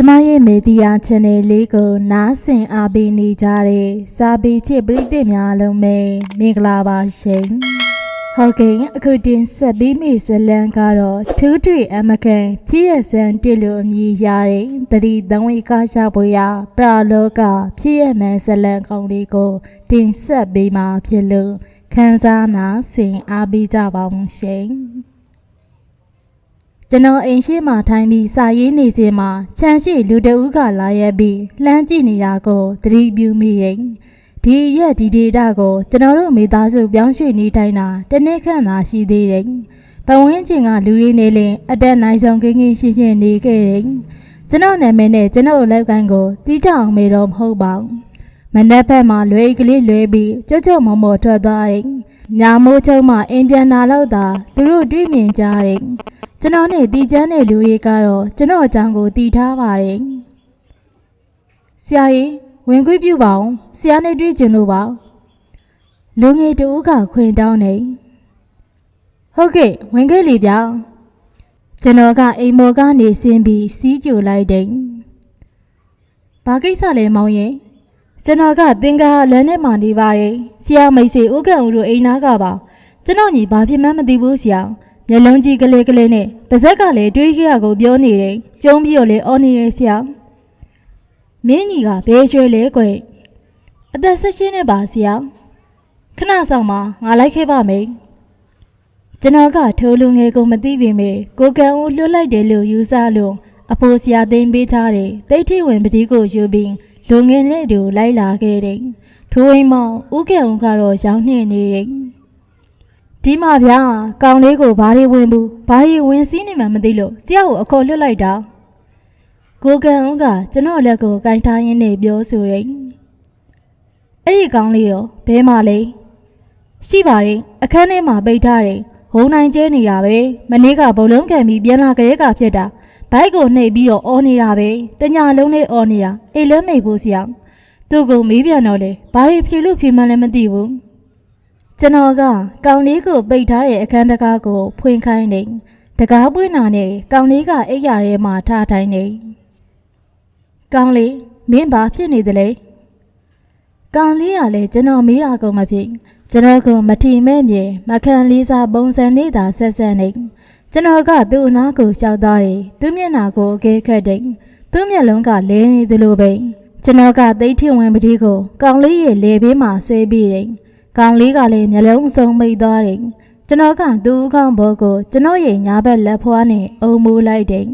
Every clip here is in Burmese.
ကျမရဲ့မေဒီယာ channel လေးကိုနားဆင်အားပေးနေကြတဲ့စာပေချစ်ပရိသတ်များအားလုံးပဲမင်္ဂလာပါရှင်။ဟုတ်ကဲ့အခုတင်ဆက်ပြီးမိဇလန်ကတော့ထူးထွေအမကန်ဖြစ်ရစံတစ်လို့အမည်ရတဲ့တတိတံဝေကရှာပွေရပရာလောကဖြစ်ရမှန်ဇလန်ကောင်းလေးကိုတင်ဆက်ပေးမှာဖြစ်လို့ခန်းစားနာဆင်အားပေးကြပါဦးရှင်။ ကျွန်တော်အိမ်ရှိမှထိုင်ပြီးစာရေးနေစဉ်မှာချမ်းရှိလူတဦးကလာရက်ပြီးလှမ်းကြည့်နေတာကိုသတိပြုမိတယ်။ဒီရက်ဒီဒေတာကိုကျွန်တော်တို့မိသားစုပြောင်းရွှေ့နေတိုင်းတာတစ်နေ့ခန့်သာရှိသေးတယ်။ပဝင်းချင်းကလူရင်းနေလင်အတက်နိုင်ဆုံးကင်းကင်းရှင်းရှင်းနေခဲ့တယ်။ကျွန်တော်နာမည်နဲ့ကျွန်တော်လက်ကိုင်းကိုတီးကြအောင်မေတော့မဟုတ်ပါဘူး။မနက်ဘက်မှာလွယ်ကလေးလွယ်ပြီးကြွကြွမော်မော်ထွက်သွားတယ်။ညာမိုးချုံမှအိမ်ပြန်လာတော့တာသူတို့တွေ့မြင်ကြတယ်။ ကျွန်တော်နဲ့တီချမ်းတဲ့လူတွေကတော့ကျွန်တော်အကြောင်းကိုတီထားပါတယ်။ဆရာကြီးဝင်ခွင့်ပြုပါအောင်ဆရာနဲ့တွေ့ကြလို့ပါ။လူငယ်တူကခွင်တောင်းနေ။ဟုတ်ကဲ့ဝင်ခဲ့လေဗျာ။ကျွန်တော်ကအိမ်မော်ကနေဆင်းပြီးစီးကြိုလိုက်တယ်။ဘာကိစ္စလဲမောင်ရင်ကျွန်တော်ကသင်္ကာလမ်းထဲမှာနေပါတယ်။ဆရာမိတ်ဆွေဦးကံဦးတို့အိမ်နာကပါ။ကျွန်တော်ညီဘာဖြစ်မှန်းမသိဘူးဆရာ။ မျက်လုံးကြီးကလေးကလေးနဲ့ပါဇက်ကလည်းတွေးခရကိုပြောနေတယ်ကျုံးပြီးတော့လေအော်နေရဆရာမင်းကြီးကဘဲရွှဲလဲကွအသက်ဆက်ရှင်းနေပါဆရာခဏဆောင်မှာငါလိုက်ခဲ့ပါမယ်ကျွန်တော်ကထိုးလူငယ်ကိုမသိပေမဲ့ကိုကံဦးလွတ်လိုက်တယ်လို့ယူဆလို့အဖိုးဆရာသိမ်းပေးထားတယ်တိတ်ထိဝင်ပတိကိုယူပြီးလူငယ်နဲ့တူလိုက်လာခဲ့တယ်ထိုးအိမ်မောင်ဦးကံဦးကတော့ရောင်းနှင်းနေတယ် ဒီမှာဗျာကောင်လေးကိုဘာတွေဝင်ဘူးဘာတွေဝင်စည်းနေမှမသိလို့ဆရာကိုအခေါ်လွတ်လိုက်တာကိုကန်ဦးကကျွန်တော်လက်ကိုကင်ထားရင်းနဲ့ပြောဆိုရင်အဲ့ဒီကောင်လေးရောဘဲမလေးရှိပါတယ်အခန်းထဲမှာပိတ်ထားတယ်ဟုံနိုင်ကျဲနေတာပဲမနေ့ကဘုံလုံးခံပြီးပြန်လာကြတဲ့ကဖြစ်တာဘိုက်ကိုနှိပ်ပြီးတော့အော်နေတာပဲတညာလုံးလေးအော်နေတာအိတ်လဲမိတ်ဖို့ဆရာသူ့ကိုမေးပြန်တော့လေဘာတွေဖြေလို့ဖြေမှန်းလည်းမသိဘူး ကျွန်တော်ကကောင်လေးကိုပိတ်ထားတဲ့အခန်းတကားကို ဖွင့်ခိုင်းနေတကားပွင့်နာနဲ့ကောင်လေးကအိပ်ရာထဲမှာထားထိုင်နေကောင်လေးမင်းဘာဖြစ်နေသလဲကောင်လေးကလည်းကျွန်တော်မေးတာကုန်မဖြစ်ကျွန်တော်ကမထီမဲ့မြေမခံလေးစားပုံစံနေတာဆက်ဆက်နေကျွန်တော်ကသူ့အနားကိုရှောက်သွားတယ်သူ့မျက်နှာကိုအကဲခတ်တယ်သူ့မျက်လုံးကလဲနေသလိုပဲကျွန်တော်ကသိထင်ဝင်ပတိကိုကောင်လေးရဲ့လေဘေးမှာဆွဲပြီးတယ် ကောင်လေးကလည်းမျက်လုံးစုံမိတ်သွားတယ်။ကျွန်တော်ကသူ့ခေါင်းဘောကိုကျွန်တော်ရဲ့ညာဘက်လက်ဖွားနဲ့အုံမိုးလိုက်တယ်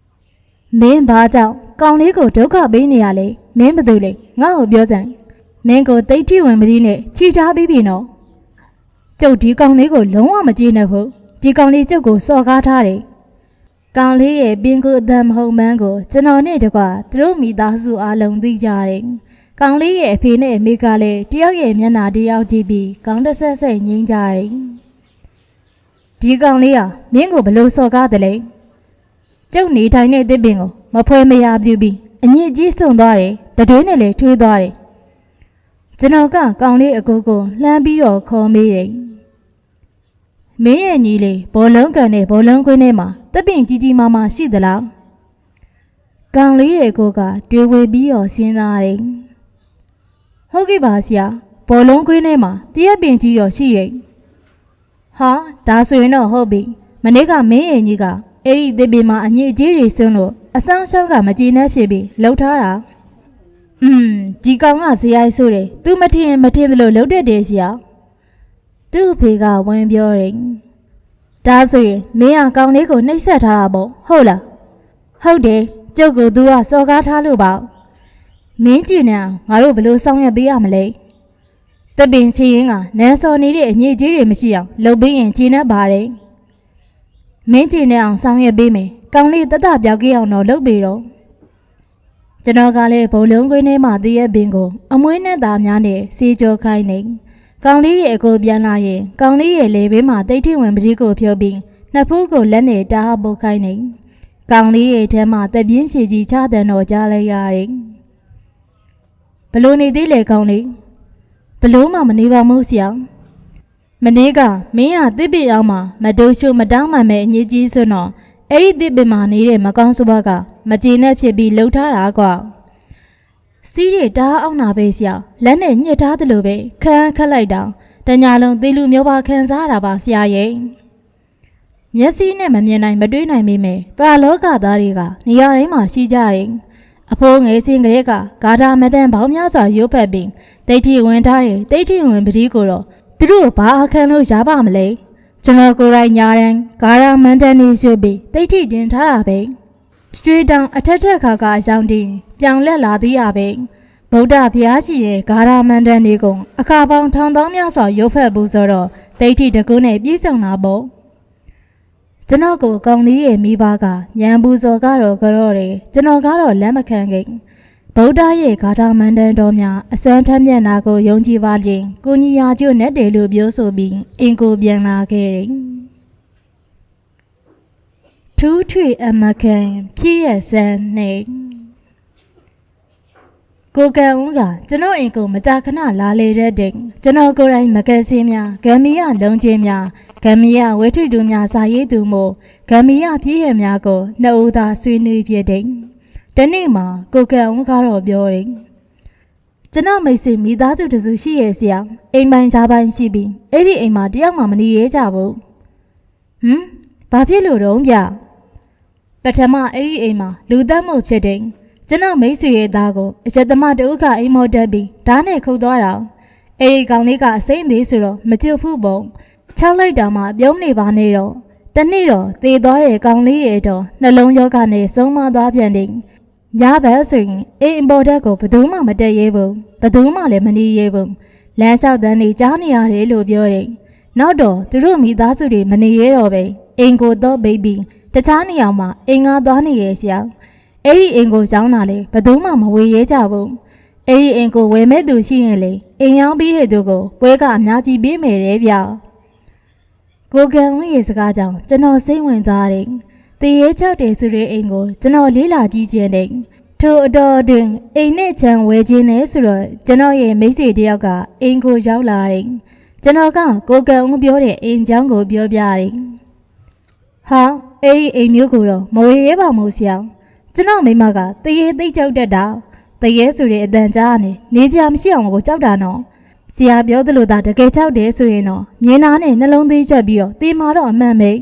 ။မင်းဘာကြောင့်ကောင်လေးကိုဒုက္ခပေးနေရလဲ။မင်းဘာလို့လဲငါ့ကိုပြောစမ်း။မင်းကိုတိတ်ထိဝင်ပတိနဲ့ခြိထားပြီးပြီနော်။ကျုပ်ဒီကောင်လေးကိုလုံးဝမကြည့်နဲ့ဘူး။ဒီကောင်လေးကျုပ်ကိုစော်ကားထားတယ်။ကောင်လေးရဲ့ပင်ကိုအတမ်းမဟုတ်မှန်းကိုကျွန်တော်နဲ့တကွသူတို့မိသားစုအားလုံးသိကြတယ်။ ကောင်လေးရဲ့အဖေနဲ့အမေကလည်းတယောက်ရဲ့မျက်နှာတယောက်ကြည့်ပြီးကောင်းတဆက်ဆက်ငိမ့်ကြတယ်။ဒီကောင်လေးဟာမင်းကိုဘလို့စော်ကားတယ်လဲ။ကျုပ်နေထိုင်တဲ့တစ်ပင်ကိုမဖွဲမရပြုပြီးအညစ်အကြေးဆုံသွားတယ်။တတွေးနဲ့လည်းထွေးသွားတယ်။ကျွန်တော်ကကောင်လေးအကိုကိုလှမ်းပြီးတော့ခေါ်မေးတယ်။မင်းရဲ့ညီလေးဘောလုံးကန်နဲ့ဘောလုံးခွင်းထဲမှာတစ်ပင်ကြီးကြီးမားမားရှိသလား။ကောင်လေးရဲ့အကိုကတွေဝေပြီးတော့စဉ်းစားတယ်။ ဟုတ်ကဲ့ပါဆရာဘောလုံးကွင်းထဲမှာတရက်ပင်ကြီးတော့ရှိရဲ့ဟာဒါဆိုရင်တော့ဟုတ်ပြီမနေ့ကမင်းရဲ့ကြီးကအဲ့ဒီတစ်ပင်မှာအညစ်အကြေးတွေစွန်းလို့အဆောင်ရှောင်းကမကြည်နှက်ဖြစ်ပြီးလှုပ်ထားတာอืมဒီကောင်ကဇရိုက်ဆိုတယ်သူမထင်ရင်မထင်သလိုလှုပ်တတ်တယ်ဆရာသူ့အဖေကဝင်ပြောတယ်ဒါဆိုရင်မင်းကကောင်လေးကိုနှိပ်စက်ထားတာပေါ့ဟုတ်လားဟုတ်တယ်ကျုပ်ကသူကစော်ကားထားလို့ပါ မင်းကြည့်နေအောင်ငါတို့ဘယ်လို့ဆောင်ရွက်ပေးရမလဲတပင်ချင်းရင်ကနန်းစော်နေတဲ့အညစ်အကြေးတွေမရှိအောင်လုပ်ပေးရင်ကျင်းတတ်ပါတယ်မင်းကြည့်နေအောင်ဆောင်ရွက်ပေးမယ်ကောင်းလေးတတပြောက်ကြအောင်တော့လုပ်ပေးတော့ကျွန်တော်ကလည်းဘုံလုံးခွင်းထဲမှာတည့်ရဲ့ပင်ကိုအမွှေးနဲ့သားများနဲ့စီကြောခိုင်းနေကောင်းလေးရဲ့အကိုပြန်လာရင်ကောင်းလေးရဲ့လေဘေးမှာတိတ်ထိဝင်ပတိကိုဖြုတ်ပြီးနှစ်ဖူးကိုလက်နဲ့တားပုတ်ခိုင်းနေကောင်းလေးရဲ့ထဲမှာတပြင်းချီကြီးချတဲ့တော့ကြားလိုက်ရတယ် ဘလို့နေသေးလေကောင်းလေးဘလို့မှမနေပါမို့ဆရာမနေ့ကမင်းကတစ်ပြအောင်မှာမတိုးရှုမတောင်းမှမဲ့အညစ်ကြီးစွန်းတော့အဲ့ဒီတစ်ပင်မှာနေတဲ့မကောင်းစွာကမကျေနပ်ဖြစ်ပြီးလှုပ်ထားတာကွာစီးရတားအောင်နာပဲဆရာလက်နဲ့ညှစ်ထားတယ်လို့ပဲခန်းခတ်လိုက်တာတညာလုံးသေလူမျိုးပါခံစားရတာပါဆရာရဲ့မျက်စိနဲ့မမြင်နိုင်မတွေးနိုင်မိမယ်ပရာလောကသားတွေကနေရာတိုင်းမှာရှိကြတယ် အဖိုးငယ်စင်ကလေးကဂါထာမတန်ပေါင်းများစွာရုပ်ဖက်ပြီးဒိဋ္ဌိဝင်ထားတယ်ဒိဋ္ဌိဝင်ပတိကိုတော့သူတို့ဘာအခန်းလို့ရပါမလဲကျွန်တော်ကိုယ်တိုင်ညာရန်ဂါရာမန်တန်နေရွှေပြီးဒိဋ္ဌိတင်ထားတာပဲရွှေတောင်အထက်ထက်ခါခါရောင်တင်ပြောင်လက်လာသေးရပဲဗုဒ္ဓဘုရားရှိရဲ့ဂါရာမန်တန်နေကုန်အခါပေါင်းထောင်သောင်းများစွာရုပ်ဖက်ဘူးဆိုတော့ဒိဋ္ဌိတကုနဲ့ပြည့်စုံတာပေါ့ ကျွန်တော်ကိုကောင်းလေးရဲ့မိဘကညံဘူးစော်ကတော့ကြော့တယ်ကျွန်တော်ကတော့လက်မခံခဲ့ဗုဒ္ဓရဲ့ဂါထာမန်တန်တော်များအစမ်းထက်မြက်နာကိုယုံကြည်ပါလျင်ကိုကြီးယာကျွတ်နဲ့တယ်လို့ပြောဆိုပြီးအင်ကိုပြန်လာခဲ့တယ်ထူးထွေအမကန်ပြည့်ရဲ့စမ်းနေ ကိုကံဦးကကျွန်တော်အိမ်ကိုမကြာခဏလာလေတဲ့တဲ့ကျွန်တော်ကိုယ်တိုင်မကက်စင်းများဂမ်မီယာလုံးချင်းများဂမ်မီယာဝဲထွေတူများစာရေးသူမို့ဂမ်မီယာပြည့်ရဲ့များကိုနှစ်ဦးသာဆွေးနွေးပြတဲ့တနေ့မှာကိုကံဦးကတော့ပြောတယ်ကျွန်တော်မိတ်ဆွေမိသားစုတစုရှိရဲ့ဆရာအိမ်ပိုင်စားပိုင်းရှိပြီးအဲ့ဒီအိမ်မှာတယောက်မှမနေရဲကြဘူးဟမ်ဘာဖြစ်လို့တော့ဗျပထမအဲ့ဒီအိမ်မှာလူသက်မှုဖြစ်တဲ့ ကျွန်တော်မိတ်ဆွေရဲ့သားကိုအချက်သမားတဦးကအိမ်မော်တက်ပြီးဓာတ်နဲ့ခုတ်သွားတာအဲ့ဒီကောင်လေးကအစိမ့်သေးဆိုတော့မကြွဘူးပုံခြောက်လိုက်တာမှပြုံးနေပါနေတော့တနေ့တော့သေသွားတဲ့ကောင်လေးရဲ့တော့နှလုံးရောဂါနဲ့ဆုံးမသွားပြန်တယ်ညဘက်ဆိုရင်အိမ်ပေါ်တက်ကိုဘယ်သူမှမတက်ရဲဘူးဘယ်သူမှလည်းမနေရဲဘူးလမ်းလျှောက်တန်းနေကြားနေရတယ်လို့ပြောတယ်နောက်တော့သူတို့မိသားစုတွေမနေရဲတော့ပဲအိမ်ကိုတော့ဘေဘီတခြားနေရာမှာအိမ်ကားသွားနေရဲ့ဆရာ အဲ့ဒီအိမ်ကိုရောင်းတာလေဘယ်သူမှမဝေရဲကြဘူးအဲ့ဒီအိမ်ကိုဝယ်မဲ့သူရှိရင်လေအိမ်ရောင်းပြီးတဲ့သူကိုပွဲကအများကြီးပေးမယ်တဲ့ဗျကိုကံဝင်းရဲ့စကားကြောင့်ကျွန်တော်စိတ်ဝင်စားတယ်တရေချောက်တယ်ဆိုတဲ့အိမ်ကိုကျွန်တော်လေးလာကြည့်ခြင်းတဲ့ထိုအတော်တွင်အိမ်နဲ့ခြံဝဲခြင်းနဲ့ဆိုတော့ကျွန်တော်ရဲ့မိတ်ဆွေတယောက်ကအိမ်ကိုရောက်လာတယ်ကျွန်တော်ကကိုကံဦးပြောတဲ့အိမ်ချောင်းကိုပြောပြတယ်ဟာအဲ့ဒီအိမ်မျိုးကိုတော့မဝေရဲပါမို့ဆရာ ကျွန်တော်မိမကတရေသိကြောက်တတ်တာတရေဆိုတဲ့အတန်ကြားကနေနေကြမရှိအောင်ကိုကြောက်တာနော်ဆရာပြောသလိုသာတကယ်ကြောက်တယ်ဆိုရင်တော့မြင်နာနဲ့နှလုံးသေးချက်ပြီးတော့တေမာတော့အမှန်ပဲ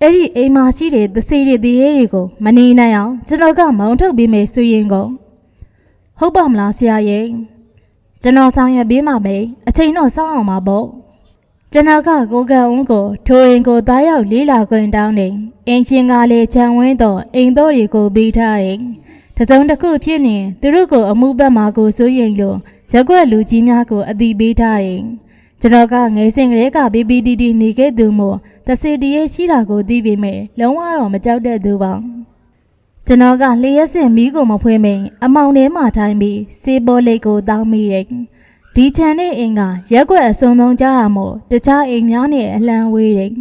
အဲ့ဒီအိမ်မှာရှိတဲ့သစေတွေတရေတွေကိုမနေနိုင်အောင်ကျွန်တော်ကမောင်းထုတ်ပြီးမယ်ဆိုရင်ကုန်ဟုတ်ပါမလားဆရာရဲ့ကျွန်တော်ဆောင်ရွက်ပေးမှာပဲအချိန်တော့စောင့်အောင်ပါပေါ့ ကျွန်တော်ကကိုကံဦးကိုထိုအိမ်ကိုသားရောက်လေးလာခွင့်တောင်းနေအင်ရှင်ကလည်းခြံဝင်းတော့အိမ်တော်တွေကိုပြီးထားတယ်တစုံတစ်ခုဖြစ်နေသူတို့ကိုအမှုပတ်မှာကိုစိုးရိမ်လို့ရက်ွက်လူကြီးများကိုအတိပေးထားတယ်ကျွန်တော်ကငယ်စဉ်ကလေးက BBDD နေခဲ့သူမို့တစေတရေရှိတာကိုသိပေမဲ့လုံးဝတော့မကြောက်တဲ့သူပါကျွန်တော်ကလျှက်စင်မီးကိုမဖွေးမိန်အမောင်ထဲမှာထိုင်ပြီးစေပေါ်လိတ်ကိုတောင်းမိတယ် ဒီခြံနဲ့အိမ်ကရက်ွက်အစုံဆုံးကြတာမို့တခြားအိမ်များနဲ့အလံဝေးတယ်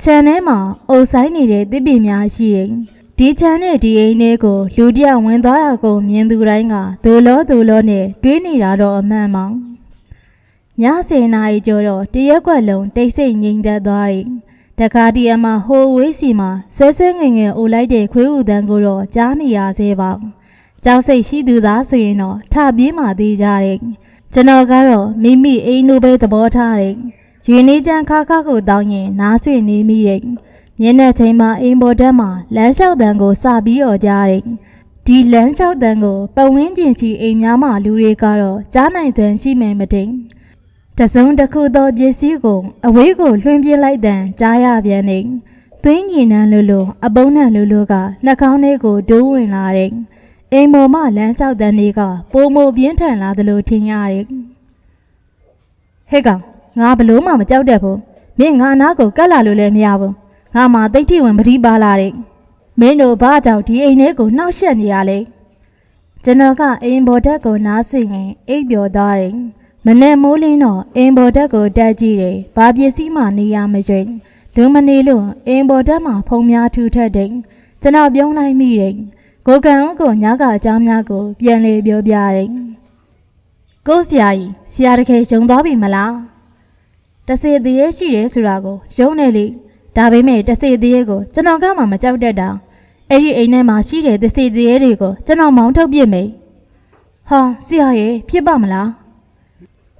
ခြံထဲမှာအုပ်ဆိုင်နေတဲ့တစ်ပင်များရှိတယ်ဒီခြံနဲ့ဒီအိမ်လေးကိုလူတယောက်ဝင်သွားတာကိုမြင်သူတိုင်းကဒိုလောဒိုလောနဲ့တွေးနေတာတော့အမှန်ပါည10နာရီကျော်တော့တရက်ွက်လုံးတိတ်ဆိတ်ငြိမ်သက်သွားတယ်တခါတည်းအမဟိုဝေးစီမှာဆွဲဆွဲငင်ငယ်အိုလိုက်တဲ့ခွေးဥတန်းကိုတော့ကြားနေရသေးပါကြောက်စိတ်ရှိသူသားဆိုရင်တော့ထပြေးမှသေးကြတယ် ကျွန်တော်ကတော့မိမိအိမ်လိုပဲသဘောထားတယ်ရွေနေချမ်းခါခါကိုတောင်းရင်နားဆွေနေမိတယ်ညနေချိန်မှာအိမ်ပေါ်တက်မှာလမ်းလျှောက်တန်းကိုစပြီးတော့ကြားတယ်ဒီလမ်းလျှောက်တန်းကိုပတ်ဝန်းကျင်ရှိအိမ်များမှလူတွေကတော့ကြားနိုင်စွမ်းရှိမယ်မတင်တစုံတစ်ခုသောပစ္စည်းကိုအဝေးကိုလွှင့်ပြလိုက်တန်ကြားရပြန်နေသွင်းညီနန်းလိုလိုအပုံးနံလိုလိုကနှာခေါင်းလေးကိုဒိုးဝင်လာတယ် အိမ်ပေါ်မှလမ်းလျှောက်တန်းလေးကပိုမိုပြင်းထန်လာသလိုထင်ရတယ်ဟဲ့ကောင်ငါဘလို့မှမကြောက်တတ်ဘူးမင်းငါနားကိုကတ်လာလို့လည်းမရဘူးငါမှတိတ်ထိဝင်ပတိပါလာတဲ့မင်းတို့ဘာကြောင့်ဒီအိမ်ထဲကိုနှောက်ယှက်နေရလဲကျွန်တော်ကအိမ်ပေါ်တက်ကိုနားဆင်ရင်အိပ်ပျော်သွားတယ်မနဲ့မိုးလင်းတော့အိမ်ပေါ်တက်ကိုတက်ကြည့်တယ်ဘာပစ္စည်းမှနေရမရွှင်လူမနေလို့အိမ်ပေါ်တက်မှာဖုံများထူထက်တယ်ကျွန်တော်ပြုံးလိုက်မိတယ် ကိုကံဦးကိုညကအကြောင်းများကို ပြန်လေပြောပြတယ်ကိုဆရာကြီးဆရာတကယ်ဂျုံသွားပြီမလားတစေတည်းရဲ့ရှိတယ်ဆိုတာကိုယုံနေလေတဒါပေမဲ့တစေသေးရဲ့ကိုကျွန်တော်ကမှမကြောက်တတ်တာအဲ့ဒီအိမ်ထဲမှာရှိတဲ့တစေသေးရဲ့တွေကိုကျွန်တော်မောင်းထုတ်ပြစ်မယ်ဟာဆရာရဲ့ဖြစ်ပါမလား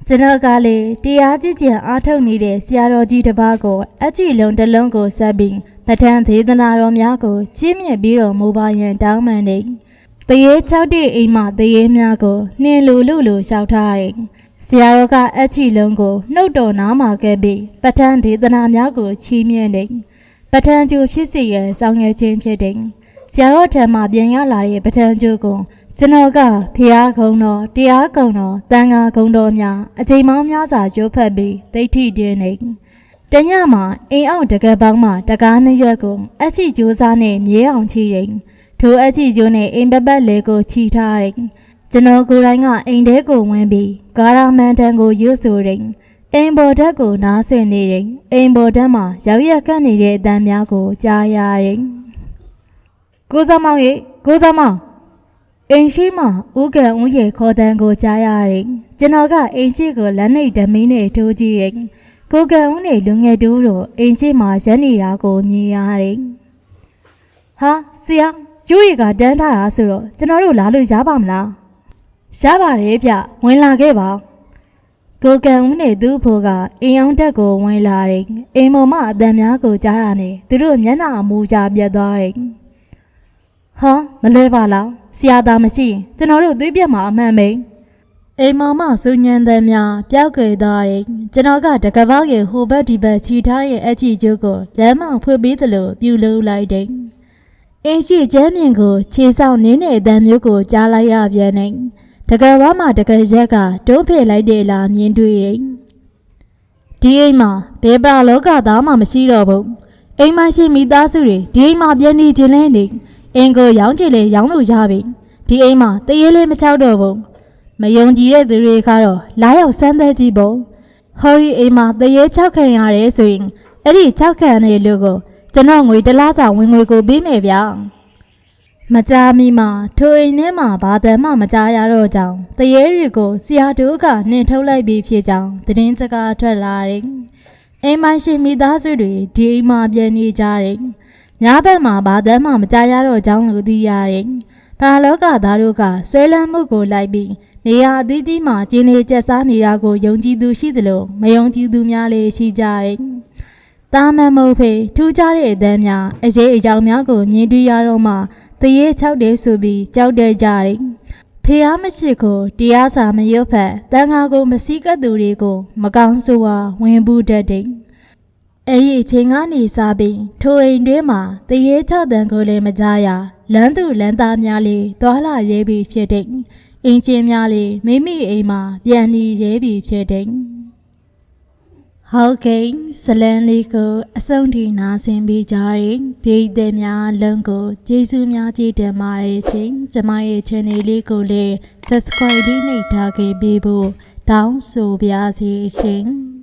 ကျွန်တော်ကလေတရားကြည့်ကြံအားထုတ်နေတဲ့ဆရာတော်ကြီးတစ်ပါးကိုအကြည့်လုံးတစ်လုံးကိုဆက်ပြီး ပဋ္ဌာန်းသေသနာတော်များကိုကြီးမြတ်ပြီးတော်မူပါရန်တောင်းပန်နေတရေ၆တဲ့အိမ်မှာတရေများကိုနှင်းလူလူလူလျှောက်ထားတယ်ဆရာတော်ကအချီလုံးကိုနှုတ်တော်နားမှာခဲ့ပြီးပဋ္ဌာန်းဒေသနာများကိုချီးမြှင့်တယ်ပဋ္ဌာန်းကျူဖြစ်စေရန်ဆောင်ရွက်ခြင်းဖြစ်တယ်ဆရာတော်ထံမှပြန်ရလာတဲ့ပဋ္ဌာန်းကျူကိုကျွန်တော်ကဖျားခုံတော်တရားကုံတော်တန်ခါကုံတော်များအချိန်မောင်းများစွာကြိုးဖက်ပြီးဒိဋ္ဌိတင်းနေ တညမှာအိမ်အောင်တကယ်ပေါင်းမှတကားနှစ်ရွက်ကိုအချီကျိုးစားနဲ့မြေအောင်ချီတယ်ထိုအချီကျိုးနဲ့အိမ်ပပတ်လေကိုချီထားတယ်ကျွန်တော်ကိုယ်တိုင်ကအိမ်ထဲကိုဝင်ပြီးဂါရမန်တန်ကိုရွတ်ဆိုတယ်အိမ်ပေါ်ဓာတ်ကိုနားဆွနေတယ်အိမ်ပေါ်ဓာတ်မှာရောက်ရက်ကပ်နေတဲ့အတန်များကိုကြားရတယ်ကိုစားမောင်ရေကိုစားမောင်အိမ်ရှိမှဦးကံဦးရဲ့ခေါ်တန်းကိုကြားရတယ်။ကျွန်တော်ကအိမ်ရှိကိုလက်နဲ့ဓမင်းနဲ့ထိုးကြည့်ရင် ကိုကံဦးနဲ့လူငယ်တူတို့အိမ်ရှိမှရက်နေတာကိုမြင်ရတယ်။ဟာဆရာကျူးရီကတန်းထားတာဆိုတော့ကျွန်တော်တို့လာလို့ရပါမလား။ရပါတယ်ဗျဝင်လာခဲ့ပါ။ကိုကံဦးနဲ့သူ့ဖိုးကအိမ်အောင်တက်ကိုဝင်လာတယ်။အိမ်ပေါ်မှာအတန်များကိုကြားတာနဲ့သူတို့မျက်နှာအမူအကြပြတ်သွားတယ်။ဟာမလွဲပါလားဆရာသားမရှိရင်ကျွန်တော်တို့သွေးပြက်မှာအမှန်ပဲ အိမ်မောင်မစူညံတဲ့များပျောက်ကွယ်သွားတယ်ကျွန်တော်ကတကပောက်ရဲ့ဟိုဘက်ဒီဘက်ခြိထားရဲ့အချီကျိုးကိုလမ်းမဖွင့်ပေးသလိုပြုလုပ်လိုက်တယ်အင်းရှိကျမ်းမြင်ကိုခြေဆောင်နင်းတဲ့အတန်မျိုးကိုကြားလိုက်ရပြန်တယ်တကယ်ဘာမှတကယ်ရက်ကတွန်းဖယ်လိုက်တယ်လားမြင်တွေ့ရင်ဒီအိမ်မှာဘယ်ပါလောကသားမှမရှိတော့ဘူးအိမ်မရှိမိသားစုတွေဒီအိမ်မှာပြန်နေခြင်းလဲနေအင်ကိုရောင်းချင်လေရောင်းလို့ရပြီဒီအိမ်မှာတရေလေးမချောက်တော့ဘူး မယုံကြည်တဲ့သူတွေကတော့လာရောက်စမ်းသပ်ကြည့်ပုံဟော်ရီအိမ်မှာတရေချောက်ခံရတယ်ဆိုရင်အဲ့ဒီချောက်ခံတဲ့လူကိုကျွန်တော်ငွေတစ်လားစာဝင်ငွေကိုပေးမယ်ဗျာမကြမီမှာထိုအိမ်ထဲမှာဘာတမ်းမှမကြားရတော့ကြောင်းတရေတွေကိုဆရာတို့ကနှင်ထုတ်လိုက်ပြီးဖြစ်ကြောင်းသတင်းစကားထွက်လာတယ်အိမ်မရှိမိသားစုတွေဒီအိမ်မှာပြန်နေကြတယ်။ညဘက်မှာဘာတမ်းမှမကြားရတော့ကြောင်းလို့သိရတယ်။ ဘာလောကသားတို့ကဆွဲလန်းမှုကိုလိုက်ပြီးနေရာအသီးသီးမှာကျင်းနေကျက်စားနေတာကိုယုံကြည်သူရှိသလိုမယုံကြည်သူများလည်းရှိကြတယ်။တာမန်မဟုတ်ဖေထူးခြားတဲ့အသံများအရေးအကြောင်းများကိုမြင်တွေ့ရတော့မှတရေချောက်တယ်ဆိုပြီးကြောက်တဲ့ကြတယ်။ဖေအားမရှိကိုတရားစာမရွတ်ဖက်တန်ခါကိုမစည်းကပ်သူတွေကို မကောင်းဆိုဝါဝင်ဘူးတတ်တယ်။ အဲ့ဒီအချိန်ကနေစပြီးထိုအိမ်တွင်းမှာတရေချတန်ကိုလည်းမကြားရလမ်းသူလမ်းသားများလေးသွာလာရဲပြီးဖြစ်တဲ့အင်ချင်းများလေးမိမိအိမ်မှာပြန်နေရဲပြီးဖြစ်တဲ့ဟုတ်ကဲ့ဇလန်လေးကိုအဆုံးထိနာဆင်ပြီးကြရင်ပြည်သက်များလုံးကိုကျေးဇူးများကြီးတင်ပါတယ်ရှင်ကျမရဲ့ channel လေးကိုလည်း subscribe လေးနှိပ်ထားခဲ့ပြီးဖို့တောင်းဆိုပါရစေရှင်